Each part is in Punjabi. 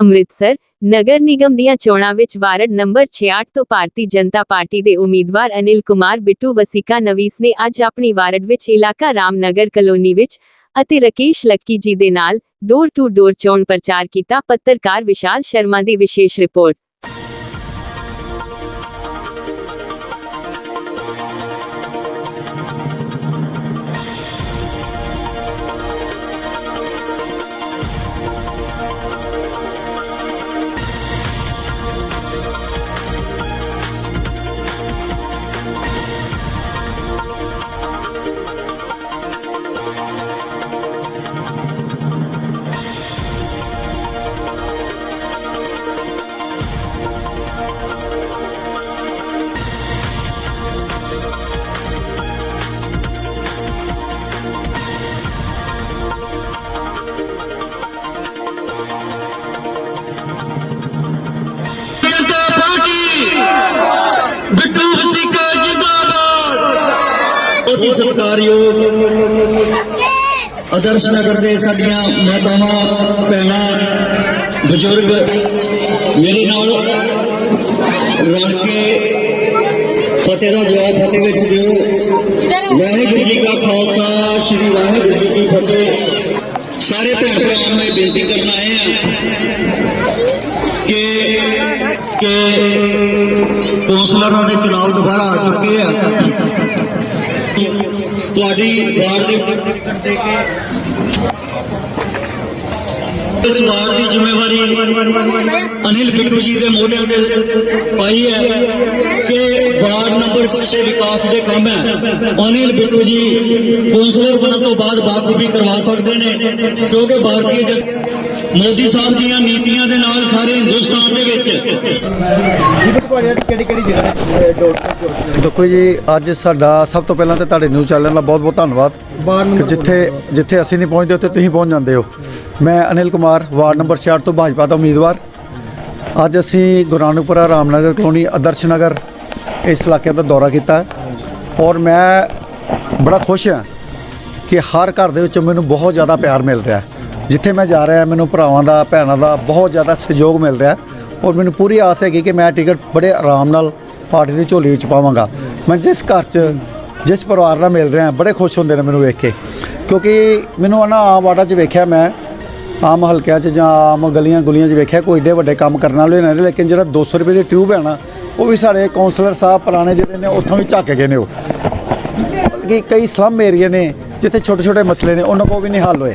ਅੰਮ੍ਰਿਤਸਰ ਨਗਰ ਨਿਗਮ ਦੀਆਂ ਚੋਣਾਂ ਵਿੱਚ ਵਾਰਡ ਨੰਬਰ 66 ਤੋਂ ਭਾਰਤੀ ਜਨਤਾ ਪਾਰਟੀ ਦੇ ਉਮੀਦਵਾਰ ਅਨਿਲ ਕੁਮਾਰ ਬਿੱਟੂ ਵਸੀਕਾ ਨਵੀਸ ਨੇ ਅੱਜ ਆਪਣੀ ਵਾਰਡ ਵਿੱਚ ਇਲਾਕਾ ਰਾਮਨਗਰ ਕਲੋਨੀ ਵਿੱਚ ਅਤੇ ਰਕੇਸ਼ ਲੱਕੀ ਜੀ ਦੇ ਨਾਲ ਡੋਰ ਟੂ ਡੋਰ ਚੋਣ ਪ੍ਰਚਾਰ ਕੀਤਾ। ਪੱਤਰਕਾਰ ਵਿਸ਼ਾਲ ਸ਼ਰਮਾ ਦੀ ਵਿਸ਼ੇਸ਼ ਰਿਪੋਰਟ। ਜਿੰਦਾਬਾਦ ਸਤਿਕਾਰਯੋਗ ਆਦਰਸ਼ ਨਗਰ ਦੇ ਸਾਡੀਆਂ ਮਾਤਾਵਾਂ, ਭੈਣਾਂ, ਬਜ਼ੁਰਗ, ਮੇਰੇ ਨਾਲ ਰਲ ਕੇ ਫਤਿਹ ਦਾ ਜਵਾਬ ਫਤਿਹ ਵਿੱਚ ਦਿਓ। ਵਾਹਿਗੁਰੂ ਜੀ ਕਾ ਖਾਲਸਾ, ਸ੍ਰੀ ਵਾਹਿਗੁਰੂ ਜੀ ਕੀ ਫਤਿਹ। ਸਾਰੇ ਭੈਣ ਭਰਾਵਾਂ ਨੂੰ ਇਹ ਬੇਨਤੀ ਕਰਨ ਆਏ ਆ ਕਿ ਕਿ ਕੌਂਸਲਰਾਂ ਦੇ ਚੁਣਾਵ ਦੁਬਾਰਾ ਆ ਚੁੱਕੇ ਆ। ਤੁਹਾਡੀ ਵਾਰਡ ਦੀ ਟਿਕਟ ਦੇ ਕੇ ਇਸ ਵਾਰਡ ਦੀ ਜ਼ਿੰਮੇਵਾਰੀ ਅਨਿਲ ਬਿੱਟੂ ਜੀ ਦੇ ਮੋਢਿਆਂ ਤੇ ਪਾਈ ਹੈ ਕਿ ਵਾਰਡ ਨੰਬਰ 6 ਦੇ ਵਿਕਾਸ ਦੇ ਕੰਮ ਹੈ। ਅਨਿਲ ਬਿੱਟੂ ਜੀ ਕੌਂਸਲਰ ਬਣਨ ਤੋਂ ਬਾਅਦ ਬਾਖੂਬੀ ਕਰਵਾ ਸਕਦੇ ਨੇ, ਕਿਉਂਕਿ ਭਾਰਤੀ ਜਨ ਮੋਦੀ ਸਾਹਿਬ ਦੀਆਂ ਨੀਤੀਆਂ ਦੇ ਨਾਲ ਸਾਰੇ ਹਿੰਦੁਸਤਾਨ ਦੇ ਵਿੱਚ। ਦੇਖੋ ਜੀ, ਅੱਜ ਸਾਡਾ ਸਭ ਤੋਂ ਪਹਿਲਾਂ ਤੇ ਤੁਹਾਡੇ ਨਿਊਜ਼ ਚੈਨਲ ਦਾ ਬਹੁਤ ਬਹੁਤ ਧੰਨਵਾਦ ਕਿ ਜਿੱਥੇ ਜਿੱਥੇ ਅਸੀਂ ਨਹੀਂ ਪਹੁੰਚਦੇ, ਉੱਥੇ ਤੁਸੀਂ ਪਹੁੰਚ ਜਾਂਦੇ ਹੋ। ਮੈਂ ਅਨਿਲ ਕੁਮਾਰ, ਵਾਰਡ ਨੰਬਰ 66 ਤੋਂ ਭਾਜਪਾ ਦਾ ਉਮੀਦਵਾਰ। ਅੱਜ ਅਸੀਂ ਗੁਰਾਨੂਪੁਰਾ ਰਾਮਨਗਰ ਕਲੋਨੀ ਆਦਰਸ਼ ਨਗਰ ਇਸ ਇਲਾਕੇ ਦਾ ਦੌਰਾ ਕੀਤਾ। ਔਰ ਮੈਂ ਬੜਾ ਖੁਸ਼ ਹਾਂ ਕਿ ਹਰ ਘਰ ਦੇ ਵਿੱਚ ਮੈਨੂੰ ਬਹੁਤ ਜ਼ਿਆਦਾ ਪਿਆਰ ਮਿਲ ਰਿਹਾ ਹੈ। ਜਿੱਥੇ ਮੈਂ ਜਾ ਰਿਹਾ, ਮੈਨੂੰ ਭਰਾਵਾਂ ਦਾ, ਭੈਣਾਂ ਦਾ ਬਹੁਤ ਜ਼ਿਆਦਾ ਸਹਿਯੋਗ ਮਿਲ ਰਿਹਾ। ਔਰ ਮੈਨੂੰ ਪੂਰੀ ਆਸ ਹੈਗੀ ਕਿ ਮੈਂ ਟਿਕਟ ਬੜੇ ਆਰਾਮ ਨਾਲ ਪਾਰਟੀ ਦੀ ਝੋਲੀ ਵਿੱਚ ਪਾਵਾਂਗਾ। ਮੈਂ ਜਿਸ ਘਰ 'ਚ, ਜਿਸ ਪਰਿਵਾਰ ਨਾਲ ਮਿਲ ਰਿਹਾ, ਬੜੇ ਖੁਸ਼ ਹੁੰਦੇ ਨੇ ਮੈਨੂੰ ਵੇਖ ਕੇ। ਕਿਉਂਕਿ ਮੈਨੂੰ ਨਾ ਆਮ ਵਾਰਡਾਂ 'ਚ ਵੇਖਿਆ ਮੈਂ, ਆਮ ਹਲਕਿਆਂ 'ਚ ਜਾਂ ਆਮ ਗਲੀਆਂ ਗੁਲੀਆਂ 'ਚ ਵੇਖਿਆ ਕੋਈ ਏਡੇ ਵੱਡੇ ਕੰਮ ਕਰਨ ਵਾਲੇ ਨਹੀਂ ਲੇਕਿਨ ਜਿਹੜਾ 200 ਰੁਪਏ ਦੀ ਟਿਊਬ ਹੈ ਨਾ, ਉਹ ਵੀ ਸਾਡੇ ਕਾਉਂਸਲਰ ਸਾਹਿਬ ਪੁਰਾਣੇ ਜਿਹੜੇ ਨੇ, ਉੱਥੋਂ ਵੀ ਝੱਕ ਗਏ ਨੇ ਉਹ। ਕਿ ਕਈ ਸਲਮ ਏਰੀਆ ਨੇ, ਜਿੱਥੇ ਛੋਟੇ ਛੋਟੇ ਮਸਲੇ ਨੇ, ਉਹਨਾਂ ਕੋਲ ਵੀ ਨਹੀਂ ਹੱਲ ਹੋਏ।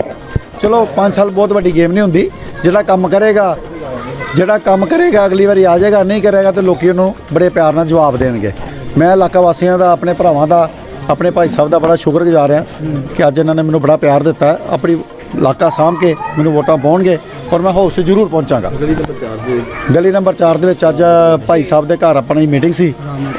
ਚਲੋ 5 ਸਾਲ ਬਹੁਤ ਵੱਡੀ ਗੇਮ ਨਹੀਂ ਹੁੰਦੀ। ਜਿਹੜਾ ਕੰਮ ਕਰੇਗਾ, ਜਿਹੜਾ ਕੰਮ ਕਰੇਗਾ, ਅਗਲੀ ਵਾਰੀ ਆ ਜਾਏਗਾ, ਨਹੀਂ ਕਰੇਗਾ ਤੇ ਲੋਕੀ ਉਹਨੂੰ ਬੜੇ ਪਿਆਰ ਨਾਲ ਜਵਾਬ ਦੇਣਗੇ। ਮੈਂ ਇਲਾਕਾ ਵਾਸੀਆਂ ਦਾ, ਆਪਣੇ ਭਰਾਵਾਂ ਦਾ, ਆਪਣੇ ਭਾਈ ਸਾਹਿਬ ਦਾ ਬੜਾ ਸ਼ੁਕਰਗੁਜ਼ਾਰ ਹਾਂ ਕਿ ਅੱਜ ਇਹਨਾਂ ਨੇ ਮੈਨੂੰ ਬੜਾ ਪਿਆਰ ਦਿੱਤਾ। ਆਪਣੀ ਇਲਾਕਾ ਸਾਂਭ ਕੇ ਮੈਨੂੰ ਵੋਟਾਂ ਪਾਉਣਗੇ। ਔਰ ਮੈਂ ਹਾਊਸ 'ਚ ਜ਼ਰੂਰ ਪਹੁੰਚਾਂਗਾ। ਗਲੀ ਨੰਬਰ 4 ਦੇ ਵਿੱਚ। ਅੱਜ ਭਾਈ ਸਾਹਿਬ ਦੇ ਘਰ ਆਪਣੀ ਮੀਟਿੰਗ ਸੀ।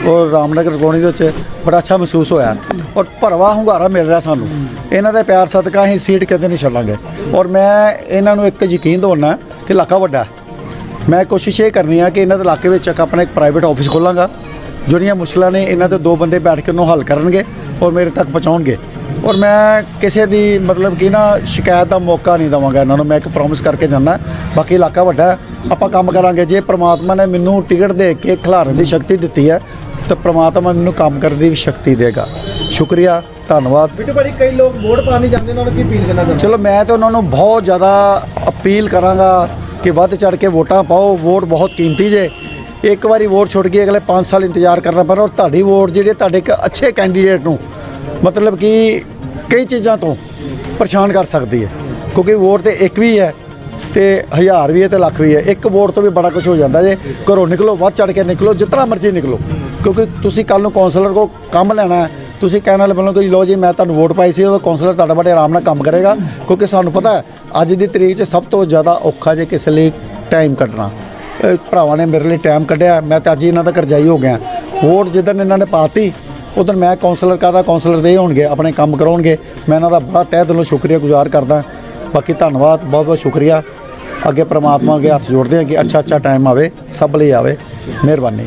ਔਰ ਰਾਮਨਗਰ ਕਲੋਨੀ ਦੇ ਵਿੱਚ ਬੜਾ ਅੱਛਾ ਮਹਿਸੂਸ ਹੋਇਆ। ਔਰ ਭਰਵਾ ਹੁੰਗਾਰਾ ਮਿਲ ਰਿਹਾ ਸਾਨੂੰ। ਇਹਨਾਂ ਦੇ ਪਿਆਰ ਸਦਕਾ ਅਸੀਂ ਸੀਟ ਕਦੇ ਨਹੀਂ ਛੱਡਾਂਗੇ। ਔਰ ਮੈਂ ਇਹਨਾਂ ਨੂੰ ਇੱਕ ਯਕੀਨ ਦਿਵਾਉਣਾ ਕਿ ਇਲਾਕਾ ਵੱਡਾ ਮੈਂ ਕੋਸ਼ਿਸ਼ ਇਹ ਕਰਨੀ ਆ ਕਿ ਇਹਨਾਂ ਦੇ ਇਲਾਕੇ ਵਿੱਚ ਇੱਕ ਆਪਣਾ ਇੱਕ ਪ੍ਰਾਈਵੇਟ ਆਫਿਸ ਖੋਲਾਂਗਾ। ਜਿਹੜੀਆਂ ਮੁਸ਼ਕਲਾਂ ਨੇ ਇਹਨਾਂ ਦੇ ਦੋ ਬੰਦੇ ਬੈਠ ਕੇ ਉਹਨੂੰ ਹੱਲ ਕਰਨਗੇ ਔਰ ਮੇਰੇ ਤੱਕ ਪਹੁੰਚਾਉਣਗੇ। ਔਰ ਮੈਂ ਕਿਸੇ ਦੀ ਮਤਲਬ ਕਿ ਨਾ ਸ਼ਿਕਾਇਤ ਦਾ ਮੌਕਾ ਨਹੀਂ ਦਵਾਂਗਾ ਇਹਨਾਂ ਨੂੰ ਮੈਂ ਇੱਕ ਪ੍ਰੋਮਿਸ ਕਰਕੇ ਜਾਂਦਾ। ਬਾਕੀ ਇਲਾਕਾ ਵੱਡਾ ਆਪਾਂ ਕੰਮ ਕਰਾਂਗੇ। ਜੇ ਪ੍ਰਮਾਤਮਾ ਨੇ ਮੈਨੂੰ ਟਿਕਟ ਦੇ ਕੇ ਖਿਲਾਰਨ ਦੀ ਸ਼ਕਤੀ ਦਿੱਤੀ ਹੈ ਤਾਂ ਪ੍ਰਮਾਤਮਾ ਮੈਨੂੰ ਕੰਮ ਕਰਨ ਦੀ ਵੀ ਸ਼ਕਤੀ ਦੇਗਾ। ਸ਼ੁਕਰੀਆ ਧੰਨਵਾਦ। ਬਿੱਟੂ ਭਾਜੀ ਕਈ ਲੋਕ ਵੋਟ ਪਾਣੀ ਜਾਂਦੇ ਉਹਨਾਂ ਨੂੰ ਕੀ ਅਪੀਲ ਕਰਨਾ ਚਾਹੁੰਦੇ? ਚਲੋ ਮੈਂ ਤਾਂ ਉਹਨਾਂ ਨੂੰ ਬਹੁਤ ਜ਼ਿਆਦਾ ਅਪੀਲ ਕਰਾਂਗਾ ਕਿ ਵੱਧ ਚੜ ਕੇ ਵੋਟਾਂ ਪਾਓ। ਵੋਟ ਬਹੁਤ ਕੀਮਤੀ ਜੇ। ਇੱਕ ਵਾਰੀ ਵੋਟ ਛੁੱਟ ਗਈ ਅਗਲੇ 5 ਸਾਲ ਇੰਤਜ਼ਾਰ ਕਰਨਾ ਪੈਣਾ। ਔਰ ਤੁਹਾਡੀ ਵੋਟ ਜਿਹੜੀ ਤੁਹਾਡੇ ਇੱਕ ਅੱਛੇ ਕੈਂਡੀਡੇਟ ਨੂੰ ਮਤਲਬ ਕਿ ਕਈ ਚੀਜ਼ਾਂ ਤੋਂ ਪਰੇਸ਼ਾਨ ਕਰ ਸਕਦੀ ਹੈ। ਕਿਉਂਕਿ ਵੋਟ ਤੇ ਇੱਕ ਵੀ ਹੈ ਤੇ ਹਜ਼ਾਰ ਵੀ ਹੈ ਤੇ ਲੱਖ ਵੀ ਹੈ। ਇੱਕ ਵੋਟ ਤੋਂ ਵੀ ਬੜਾ ਕੁਝ ਹੋ ਜਾਂਦਾ ਜੇ। ਘਰੋਂ ਨਿਕਲੋ, ਵੱਧ ਚੜ ਕੇ ਨਿਕਲੋ, ਜਿਤਨਾ ਮਰਜ਼ੀ ਨਿਕਲੋ। ਕਿਉਂਕਿ ਤੁਸੀਂ ਕੱਲ ਨੂੰ ਕਾਉਂਸਲਰ ਕੋ ਕੰਮ ਲੈਣਾ ਹੈ। ਤੁਸੀਂ ਕਹਿਣ ਵਾਲੇ ਵੱਲੋਂ ਕਿ ਲੋ ਜੀ, ਮੈਂ ਤੁਹਾਨੂੰ ਵੋਟ ਪਾਈ ਸੀ, ਉਹ ਕਾਉਂਸਲਰ ਤੁਹਾਡਾ ਬੜੇ ਆਰਾਮ ਨਾਲ ਕੰਮ ਕਰੇਗਾ। ਕਿਉਂਕਿ ਸਾਨੂੰ ਪਤਾ ਹੈ, ਅੱਜ ਦੀ ਤਰੀਕ 'ਚ ਸਭ ਤੋਂ ਜ਼ਿਆਦਾ ਔਖਾ ਜੇ ਕਿਸੇ ਲਈ ਟਾਈਮ ਕੱਢਣਾ। ਭਰਾਵਾਂ ਨੇ ਮੇਰੇ ਲਈ ਟਾਈਮ ਕੱਢਿਆ। ਮੈਂ ਤਾਂ ਅੱਜ ਇਹਨਾਂ ਦਾ ਕਰਜ਼ਾਈ ਹੋ ਗਿਆ। ਵੋਟ ਜਿੱਦਣ ਇਹਨਾਂ ਨੇ ਪਾਤੀ ਉਦੋਂ ਮੈਂ ਕਾਉਂਸਲਰ ਕਾਹਦਾ? ਕਾਉਂਸਲਰ ਦੇ ਹੋਣਗੇ ਆਪਣੇ ਕੰਮ ਕਰਾਉਣਗੇ। ਮੈਂ ਇਹਨਾਂ ਦਾ ਬੜਾ ਤਹਿ ਦਿਲੋਂ ਸ਼ੁਕਰੀਆ ਗੁਜ਼ਾਰ ਕਰਦਾ। ਬਾਕੀ ਧੰਨਵਾਦ ਬਹੁਤ ਬਹੁਤ ਸ਼ੁਕਰੀਆ। ਅੱਗੇ ਪ੍ਰਮਾਤਮਾ ਅੱਗੇ ਹੱਥ ਜੋੜਦੇ ਹਾਂ ਕਿ ਅੱਛਾ ਅੱਛਾ ਟਾਈਮ ਆਵੇ ਸਭ ਲਈ ਆਵੇ। ਮਿਹਰਬਾਨੀ।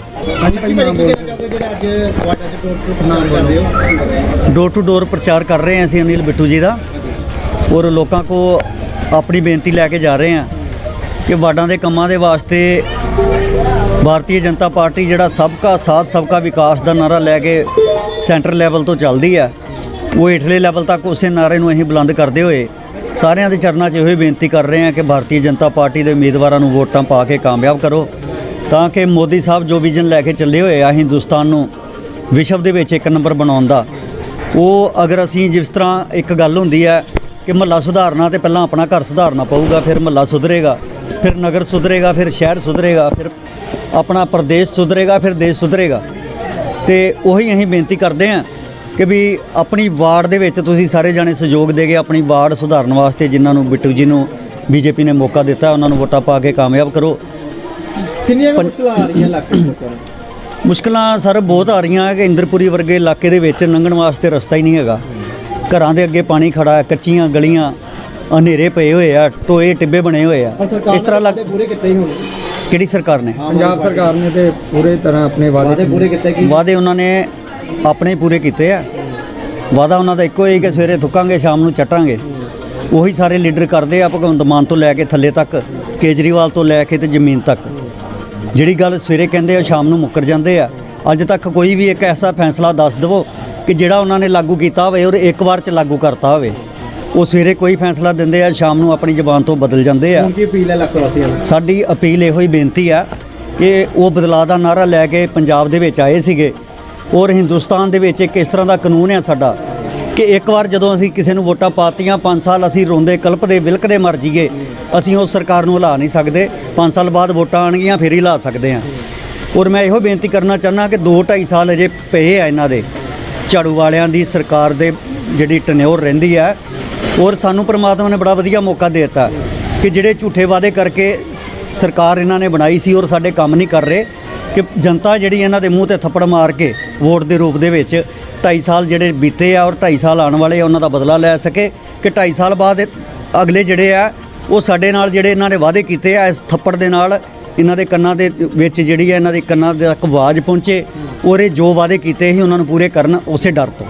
ਡੋਰ ਟੂ ਡੋਰ ਪ੍ਰਚਾਰ ਕਰ ਰਹੇ ਹਾਂ ਅਸੀਂ ਅਨਿਲ ਬਿੱਟੂ ਜੀ ਦਾ। ਔਰ ਲੋਕਾਂ ਕੋ ਆਪਣੀ ਬੇਨਤੀ ਲੈ ਕੇ ਜਾ ਰਹੇ ਹਾਂ ਕਿ ਵਾਰਡਾਂ ਦੇ ਕੰਮਾਂ ਦੇ ਵਾਸਤੇ ਭਾਰਤੀ ਜਨਤਾ ਪਾਰਟੀ ਜਿਹੜਾ ਸਬਕਾ ਸਾਥ, ਸਬਕਾ ਵਿਕਾਸ ਦਾ ਨਾਰਾ ਲੈ ਕੇ ਸੈਂਟਰ ਲੈਵਲ ਤੋਂ ਚੱਲਦੀ ਹੈ, ਉਹ ਹੇਠਲੇ ਲੈਵਲ ਤੱਕ ਉਸੇ ਨਾਰੇ ਨੂੰ ਅਸੀਂ ਬੁਲੰਦ ਕਰਦੇ ਹੋਏ ਸਾਰਿਆਂ ਦੇ ਚਰਨਾਂ 'ਚ ਇਹੋ ਹੀ ਬੇਨਤੀ ਕਰ ਰਹੇ ਹਾਂ ਕਿ ਭਾਰਤੀ ਜਨਤਾ ਪਾਰਟੀ ਦੇ ਉਮੀਦਵਾਰਾਂ ਨੂੰ ਵੋਟਾਂ ਪਾ ਕੇ ਕਾਮਯਾਬ ਕਰੋ, ਤਾਂ ਕਿ ਮੋਦੀ ਸਾਹਿਬ ਜੋ ਵਿਜ਼ਨ ਲੈ ਕੇ ਚੱਲੇ ਹੋਏ ਆ ਹਿੰਦੁਸਤਾਨ ਨੂੰ ਵਿਸ਼ਵ ਦੇ ਵਿੱਚ ਇੱਕ ਨੰਬਰ ਬਣਾਉਣ ਦਾ, ਉਹ ਅਗਰ ਅਸੀਂ ਜਿਸ ਤਰ੍ਹਾਂ ਇੱਕ ਗੱਲ ਹੁੰਦੀ ਹੈ ਕਿ ਮਹੱਲਾ ਸੁਧਾਰਨਾ ਤੇ ਪਹਿਲਾਂ ਆਪਣਾ ਘਰ ਸੁਧਾਰਨਾ ਪਊਗਾ, ਫਿਰ ਮਹੱਲਾ ਸੁਧਰੇਗਾ, ਫਿਰ ਨਗਰ ਸੁਧਰੇਗਾ, ਫਿਰ ਸ਼ਹਿਰ ਸੁਧਰੇਗਾ, ਫਿਰ ਆਪਣਾ ਪ੍ਰਦੇਸ਼ ਸੁਧਰੇਗਾ ਫਿਰ ਦੇਸ਼ ਸੁਧਰੇਗਾ। ਤੇ ਉਹੀ ਅਸੀਂ ਬੇਨਤੀ ਕਰਦੇ ਹਾਂ ਕਿ ਵੀ ਆਪਣੀ ਵਾਰਡ ਦੇ ਵਿੱਚ ਤੁਸੀਂ ਸਾਰੇ ਜਾਣੇ ਸਹਿਯੋਗ ਦੇਗੇ ਆਪਣੀ ਵਾਰਡ ਸੁਧਾਰਨ ਵਾਸਤੇ ਜਿਨ੍ਹਾਂ ਨੂੰ ਬਿੱਟੂ ਜੀ ਨੂੰ ਬੀਜੇਪੀ ਨੇ ਮੌਕਾ ਦਿੱਤਾ ਉਹਨਾਂ ਨੂੰ ਵੋਟਾਂ ਪਾ ਕੇ ਕਾਮਯਾਬ ਕਰੋ। ਕਿੰਨੀਆਂ ਕੁ ਮੁਸ਼ਕਲਾਂ ਆ ਰਹੀਆਂ ਇਲਾਕੇ ਦੇ ਮੁਸ਼ਕਲਾਂ ਸਰ ਬਹੁਤ ਆ ਰਹੀਆਂ ਕਿ ਇੰਦਰਪੁਰੀ ਵਰਗੇ ਇਲਾਕੇ ਦੇ ਵਿੱਚ ਲੰਘਣ ਵਾਸਤੇ ਰਸਤਾ ਹੀ ਨਹੀਂ ਹੈਗਾ। ਘਰਾਂ ਦੇ ਅੱਗੇ ਪਾਣੀ ਖੜਾ ਹੈ ਕੱਚੀਆਂ ਗਲੀਆਂ ਹਨੇਰੇ ਪਏ ਹੋਏ ਆ ਟੋਏ ਟਿੱਬੇ ਬਣੇ ਹੋਏ ਆ। ਇਸ ਤਰ੍ਹਾਂ ਲੱਗ ਪੂਰੇ ਕੀਤੇ ਹੀ ਹੁਣ? ਕਿਹੜੀ ਸਰਕਾਰ ਨੇ? ਪੰਜਾਬ ਸਰਕਾਰ ਨੇ ਤੇ ਪੂਰੇ ਤਰ੍ਹਾਂ ਆਪਣੇ ਵਾਅਦੇ ਪੂਰੇ ਕੀਤੇ ਕਿ? ਵਾਅਦੇ ਉਹਨਾਂ ਨੇ ਆਪਣੇ ਪੂਰੇ ਕੀਤੇ ਆ। ਵਾਅਦਾ ਉਹਨਾਂ ਦਾ ਇੱਕੋ ਹੀ ਕਿ ਸਵੇਰੇ ਥੁੱਕਾਂਗੇ ਸ਼ਾਮ ਨੂੰ ਚੱਟਾਂਗੇ। ਉਹੀ ਸਾਰੇ ਲੀਡਰ ਕਰਦੇ ਆ ਭਗਵੰਤ ਮਾਨ ਤੋਂ ਲੈ ਕੇ ਥੱਲੇ ਤੱਕ ਕੇਜਰੀਵਾਲ ਤੋਂ ਲੈ ਕੇ ਤੇ ਜ਼ਮੀਨ ਤੱਕ। ਜਿਹੜੀ ਗੱਲ ਸਵੇਰੇ ਕਹਿੰਦੇ ਆ ਸ਼ਾਮ ਨੂੰ ਮੁੱਕਰ ਜਾਂਦੇ ਆ। ਅੱਜ ਤੱਕ ਕੋਈ ਵੀ ਇੱਕ ਐਸਾ ਫੈਸਲਾ ਦੱਸ ਦਵੋ ਕਿ ਜਿਹੜਾ ਉਹਨਾਂ ਨੇ ਲਾਗੂ ਕੀਤਾ ਹੋਵੇ ਔਰ ਇੱਕ ਵਾਰ ਚ ਲਾਗੂ ਕਰਤਾ ਹੋਵੇ। ਉਹ ਸਵੇਰੇ ਕੋਈ ਫੈਸਲਾ ਦਿੰਦੇ ਆ ਸ਼ਾਮ ਨੂੰ ਆਪਣੀ ਜ਼ਬਾਨ ਤੋਂ ਬਦਲ ਜਾਂਦੇ ਆ। ਕੀ ਅਪੀਲ ਹੈ ਲੱਖ ਵਾਸੀਆਂ ਨੂੰ? ਸਾਡੀ ਅਪੀਲ ਇਹੋ ਹੀ ਬੇਨਤੀ ਆ ਕਿ ਉਹ ਬਦਲਾਅ ਦਾ ਨਾਰਾ ਲੈ ਕੇ ਪੰਜਾਬ ਦੇ ਵਿੱਚ ਆਏ ਸੀਗੇ। ਔਰ ਹਿੰਦੁਸਤਾਨ ਦੇ ਵਿੱਚ ਇੱਕ ਇਸ ਤਰ੍ਹਾਂ ਦਾ ਕਾਨੂੰਨ ਹੈ ਸਾਡਾ ਕਿ ਇੱਕ ਵਾਰ ਜਦੋਂ ਅਸੀਂ ਕਿਸੇ ਨੂੰ ਵੋਟਾਂ ਪਾਤੀਆਂ 5 ਸਾਲ ਅਸੀਂ ਰੋਂਦੇ ਕਲਪਦੇ ਵਿਲਕਦੇ ਮਰ ਜੀਏ ਅਸੀਂ ਉਸ ਸਰਕਾਰ ਨੂੰ ਹਿਲਾ ਨਹੀਂ ਸਕਦੇ। 5 ਸਾਲ ਬਾਅਦ ਵੋਟਾਂ ਆਣਗੀਆਂ ਫਿਰ ਹੀ ਹਿਲਾ ਸਕਦੇ ਹਾਂ ਔਰ ਮੈਂ ਇਹੋ ਬੇਨਤੀ ਕਰਨਾ ਚਾਹੁੰਦਾ ਕਿ 2 2.5 ਸਾਲ ਅਜੇ ਪਏ ਆ ਇਹਨਾਂ ਦੇ। ਝਾੜੂ ਵਾਲਿਆਂ ਦੀ ਸਰਕਾਰ ਦੇ ਜਿਹੜੀ ਟਨਿਓਰ ਰਹਿੰਦੀ ਹੈ ਔਰ ਸਾਨੂੰ ਪ੍ਰਮਾਤਮਾ ਨੇ ਬੜਾ ਵਧੀਆ ਮੌਕਾ ਦੇ ਦਿੱਤਾ ਕਿ ਜਿਹੜੇ ਝੂਠੇ ਵਾਅਦੇ ਕਰਕੇ ਸਰਕਾਰ ਇਹਨਾਂ ਨੇ ਬਣਾਈ ਸੀ ਔਰ ਸਾਡੇ ਕੰਮ ਨਹੀਂ ਕਰ ਰਹੇ, ਕਿ ਜਨਤਾ ਜਿਹੜੀ ਇਹਨਾਂ ਦੇ ਮੂੰਹ ਤੇ ਥੱਪੜ ਮਾਰ ਕੇ ਵੋਟ ਦੇ ਰੂਪ ਦੇ ਵਿੱਚ 2.5 ਸਾਲ ਜਿਹੜੇ ਬੀਤੇ ਆ ਔਰ 2.5 ਸਾਲ ਆਉਣ ਵਾਲੇ ਆ, ਉਹਨਾਂ ਦਾ ਬਦਲਾ ਲੈ ਸਕੇ, ਕਿ 2.5 ਸਾਲ ਬਾਅਦ ਅਗਲੇ ਜਿਹੜੇ ਆ, ਉਹ ਸਾਡੇ ਨਾਲ ਜਿਹੜੇ ਇਹਨਾਂ ਨੇ ਵਾਅਦੇ ਕੀਤੇ ਆ, ਇਸ ਥੱਪੜ ਦੇ ਨਾਲ ਇਹਨਾਂ ਦੇ ਕੰਨਾਂ ਦੇ ਵਿੱਚ ਜਿਹੜੀ ਹੈ ਇਹਨਾਂ ਦੇ ਕੰਨਾਂ ਦੇ ਤੱਕ ਆਵਾਜ਼ ਪਹੁੰਚੇ ਔਰ ਇਹ ਜੋ ਵਾਅਦੇ ਕੀਤੇ ਸੀ ਉਹਨਾਂ ਨੂੰ ਪੂਰੇ ਕਰਨ, ਉਸੇ ਡਰ ਤੋਂ।